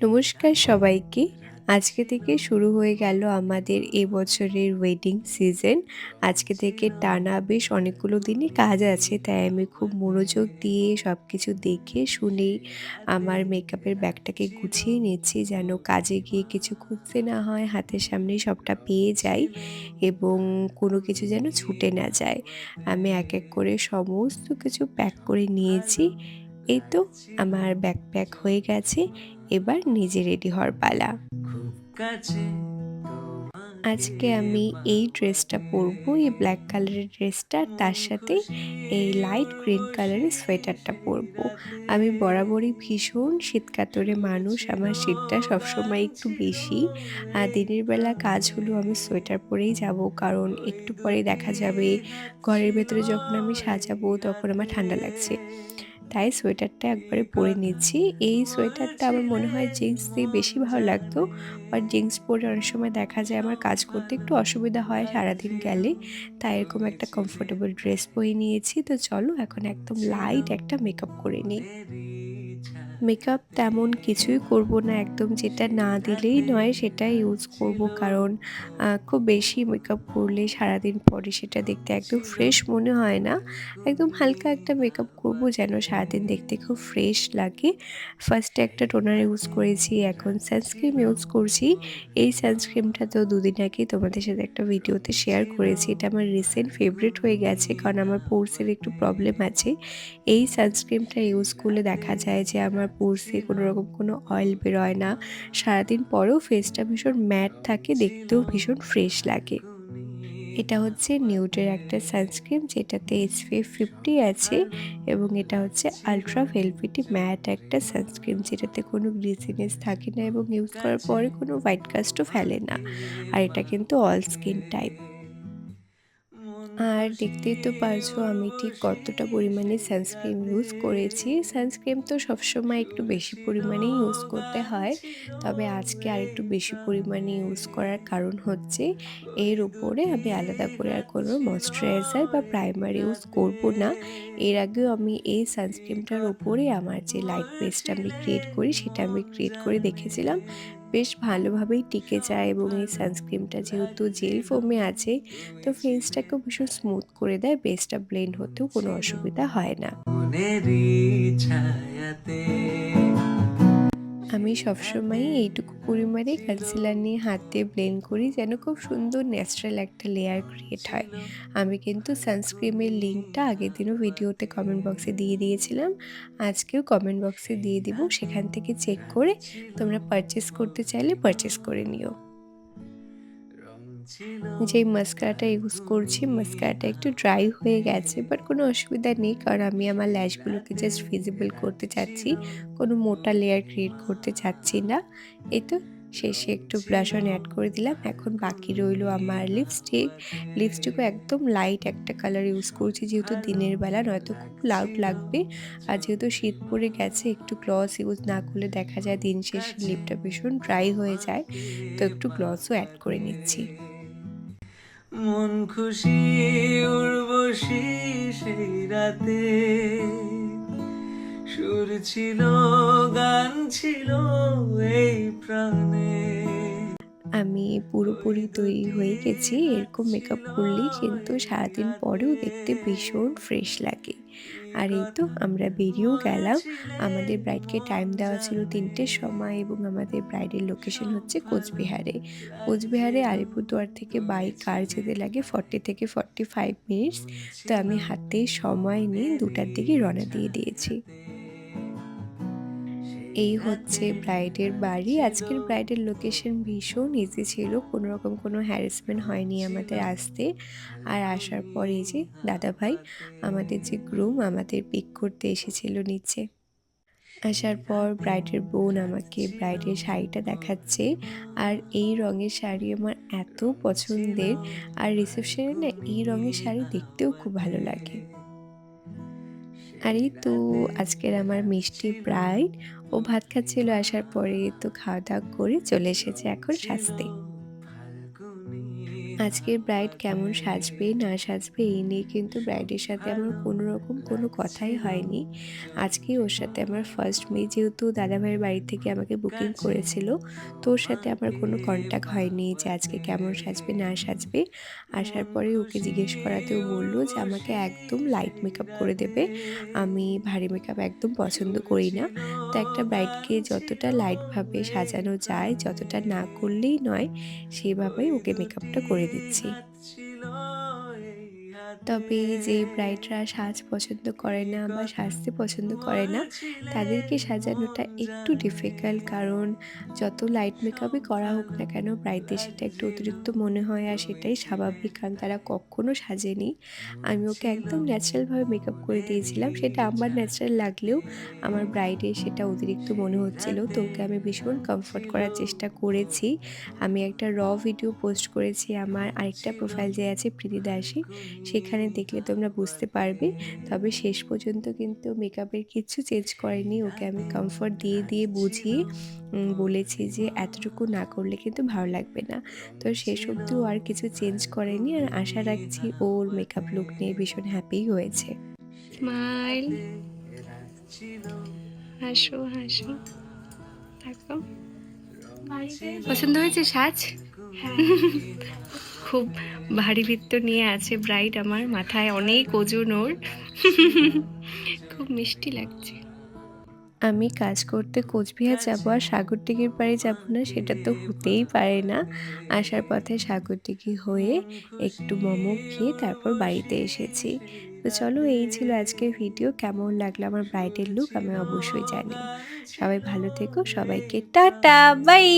নমস্কার সবাইকে। আজকে থেকে শুরু হয়ে গেল আমাদের এবছরের ওয়েডিং সিজন আজকে থেকে টানা বেশ অনেকগুলো দিনই কাজ আছে, তাই আমি খুব মনোযোগ দিয়ে সব কিছু দেখে শুনে আমার মেকআপের ব্যাগটাকে গুছিয়ে নিচ্ছি যেন কাজে গিয়ে কিছু খুঁজতে না হয়, হাতের সামনেই সবটা পেয়ে যাই এবং কোনো কিছু যেন ছুটে না যায়। আমি এক এক করে সমস্ত কিছু প্যাক করে নিয়েছি। এই তো আমার ব্যাগ প্যাক হয়ে গেছে, এবার নিজে রেডি হওয়ার পালা। আজকে আমি এই ড্রেসটা পরবো, এই ব্ল্যাক কালারের ড্রেসটা তার সাথে এই লাইট গ্রিন কালারের সোয়েটারটা পরবো। আমি বরাবরই ভীষণ শীতকাতরে মানুষ, আমার শীতটা সবসময় একটু বেশি। আর দিনের বেলা কাজ হলো, আমি সোয়েটার পরেই যাব, কারণ একটু পরে দেখা যাবে, ঘরের ভেতরে যখন আমি সাজাবো, তখন আমার ঠান্ডা লাগছে। তাই সোয়েটারটা একবারে পরে নিচ্ছি। এই সোয়েটারটা আমার মনে হয় জিন্স দিয়ে বেশি ভালো লাগতো বাট জিন্স পরে অনেক সময় দেখা যায় আমার কাজ করতে একটু অসুবিধা হয় সারাদিন গেলে, তাই এরকম একটা কমফোর্টেবল ড্রেস পরে নিয়েছি। তো চলো এখন একদম লাইট একটা মেকআপ করে নিই। মেকআপ তেমন কিছুই করব না, একদম যেটা না দিলেই নয় সেটাই ইউজ করব। কারণ খুব বেশি মেকআপ করলে সারাদিন পরে সেটা দেখতে একদম ফ্রেশ মনে হয় না। একদম হালকা একটা মেকআপ করব যেন সারাদিন দেখতে খুব ফ্রেশ লাগে। ফার্স্টে একটা টোনার ইউজ করেছি, এখন সানস্ক্রিম ইউজ করছি। এই সানস্ক্রিমটা তো দুদিন আগে তোমাদের সাথে একটা ভিডিওতে শেয়ার করেছি। এটা আমার রিসেন্ট ফেভারিট হয়ে গেছে, কারণ আমার পোর্সের একটু প্রবলেম আছে। এই সানস্ক্রিমটা ইউজ করলে দেখা যায় যে আমার পোর্সে কোনো রকম কোনো অয়েল বেরোয় না। সারাদিন পরেও ফেসটা ভীষণ ম্যাট থাকে, দেখতেও ভীষণ ফ্রেশ লাগে। এটা হচ্ছে নিউটের একটা সানস্ক্রিন যেটাতে এসপিএফ ফিফটি আছে এবং এটা হচ্ছে আলট্রা ভেলভিটি ম্যাট একটা সানস্ক্রিন যেটাতে কোনো গ্রিসিনেস থাকে না এবং ইউজ করার পরে কোনো হোয়াইট কাস্টও ফেলে না। আর এটা কিন্তু অল স্কিন টাইপ আর দেখতেই তো পারছ আমি ঠিক কতটা পরিমাণে সানস্ক্রিন ইউজ করেছি। সানস্ক্রিন তো সবসময় একটু বেশি পরিমাণেই ইউজ করতে হয়, তবে আজকে আর একটু বেশি পরিমাণে ইউজ করার কারণ হচ্ছে, এর উপরে আমি আলাদা করে আর কোনো ময়শ্চারাইজার বা প্রাইমার ইউজ করব না। এর আগেও আমি এই সানস্ক্রিনটার উপরে আমার যে লাইট বেসটা আমি ক্রিয়েট করি, সেটা আমি ক্রিয়েট করে দেখেছিলাম। বেশ ভালোভাবেই টিকে যায় এবং এই সানস্ক্রিমটা যেহেতু জেল ফোমে আছে, তো ফেসটাকেও ভীষণ স্মুথ করে দেয় বেসটা ব্লেন্ড হতেও কোনো অসুবিধা হয় না। আমি সবসময় এইটুকু পরিমাণে কনসিলার নিয়ে হাত দিয়ে ব্লেন্ড করি যেন খুব সুন্দর ন্যাচারাল একটা লেয়ার ক্রিয়েট হয়। আমি কিন্তু সানস্ক্রিমের লিঙ্কটা আগের দিনও ভিডিওতে কমেন্ট বক্সে দিয়ে দিয়েছিলাম। আজকেও কমেন্ট বক্সে দিয়ে দিব, সেখান থেকে চেক করে তোমরা পারচেস করতে চাইলে পারচেস করে নিও। যেই মাস্কারাটা ইউজ করছি, মাস্কারাটা একটু ড্রাই হয়ে গেছে, বাট কোনো অসুবিধা নেই কারণ আমি আমার ল্যাশগুলোকে জাস্ট ভিজিবল করতে চাচ্ছি, কোনো মোটা লেয়ার ক্রিয়েট করতে চাচ্ছি না। এই তো, শেষে একটু ব্লাশন অ্যাড করে দিলাম, এখন বাকি রইল আমার লিপস্টিক লিপস্টিকও একদম লাইট একটা কালার ইউজ করছি, যেহেতু দিনের বেলা, নয়তো খুব লাউড লাগবে। আর যেহেতু শীত পড়ে গেছে, একটু গ্লস ইউজ না করলে দেখা যায় দিন শেষে লিপটা ভীষণ ড্রাই হয়ে যায়, তো একটু গ্লসও অ্যাড করে নিচ্ছি। মন খুশি উর্বশী সেই রাতে। সুর ছিল, গান ছিল এই প্রাণে। আমি পুরোপুরি তৈরি হয়ে গেছি, এরকম মেকআপ করলেই কিন্তু সারাদিন পরেও দেখতে ভীষণ ফ্রেশ লাগে। আর এই তো আমরা বেরিয়েও গেলাম। আমাদের ব্রাইডকে টাইম দেওয়া ছিল তিনটের সময় এবং আমাদের ব্রাইডের লোকেশন হচ্ছে কোচবিহারে। কোচবিহারে আলিপুরদুয়ার থেকে বাই কার যেতে লাগে ফর্টি থেকে ফর্টি ফাইভ মিনিটস তো আমি হাতে সময় নিয়ে দুটার দিকে রওনা দিয়ে দিয়েছি। এই হচ্ছে ব্রাইডের বাড়ি। আজকের ব্রাইডের লোকেশন ভীষণ ইজি ছিল। কোনো রকম কোনো হ্যারাসমেন্ট হয়নি আমাদের আসতে। আর আসার পর যে দাদা ভাই আমাদের যে গ্রুম আমাদের পিক করতে এসেছিল নিচে। আসার পর ব্রাইডের বোন আমাকে ব্রাইডের শাড়িটা দেখাচ্ছে। আর এই রঙের শাড়ি আমার এত পছন্দের। আর রিসেপশনে না এই রঙের শাড়ি দেখতেও খুব ভালো লাগে। আর তো আজকের আমার মিষ্টি ব্রাইড ও ভাত খাচ্ছিল আসার পরে তো খাওয়া দাওয়া করে চলে এসেছে এখন সাজতে আজকের ব্রাইড কেমন সাজবে, না সাজবে, এই নিয়ে কিন্তু ব্রাইডের সাথে আমার কোনো রকম কোনো কথাই হয়নি। আজকেই ওর সাথে আমার ফার্স্ট মে যেহেতু দাদাভাইয়ের বাড়ি থেকে আমাকে বুকিং করেছিল, তো ওর সাথে আমার কোনো কন্ট্যাক্ট হয়নি যে আজকে কেমন সাজবে, না সাজবে। আসার পরে ওকে জিজ্ঞেস করাতেও বলল যে আমাকে একদম লাইট মেকআপ করে দেবে, আমি ভারী মেকআপ একদম পছন্দ করি না। তো একটা ব্রাইডকে যতটা লাইটভাবে সাজানো যায়, যতটা না করলেই নয়, সেভাবেই ওকে মেকআপটা করে দিচ্ছি। তবে যে ব্রাইডরা সাজ পছন্দ করে না বা সাজতে পছন্দ করে না, তাদেরকে সাজানোটা একটু ডিফিকাল্ট কারণ যত লাইট মেকআপই করা হোক না কেন ব্রাইডদের সেটা একটু অতিরিক্ত মনে হয় আর সেটাই স্বাভাবিক কারণ তারা কখনো সাজেনি। আমি ওকে একদম ন্যাচারালভাবে মেকআপ করে দিয়েছিলাম, সেটা আমার ন্যাচারাল লাগলেও আমার ব্রাইডের সেটা অতিরিক্ত মনে হচ্ছিল। তো ওকে আমি ভীষণ কমফর্ট করার চেষ্টা করেছি। আমি একটা র ভিডিও পোস্ট করেছি, আমার আরেকটা প্রোফাইল যে আছে প্রীতি দাসী সেখানে দেখলে তোমরা বুঝতে পারবে। তবে শেষ পর্যন্ত কিন্তু মেকআপের কিছু চেঞ্জ করেনি। ওকে আমি কমফোর্ট দিয়ে দিয়ে বুঝিয়ে বলেছি যে এতটুকু না করলে কিন্তু ভালো লাগবে না। তো শেষ অবধিও আর কিছু চেঞ্জ করেনি আর আশা রাখছি ওর মেকআপ লুক নিয়ে ভীষণ হ্যাপি হয়েছে। স্মাইল হাসো হাসো। থাকো। পছন্দ হয়েছে সাজ? খুব ভারী বৃত্ত নিয়ে আছে ব্রাইড আমার, মাথায় অনেক ওজন ওর। খুব মিষ্টি লাগছে। আমি কাজ করতে কোচবিহার যাব আর সাগরদিঘির বাড়ি যাব না, সেটা তো হতেই পারে না। আসার পথে সাগরদিঘি হয়ে একটু মোমো খেয়ে তারপর বাড়িতে এসেছি। তো চলো, এই ছিল আজকের ভিডিও। কেমন লাগল আমার ব্রাইডের লুক আমি অবশ্যই জানি। সবাই ভালো থেকো, সবাইকে টাটা, বাই!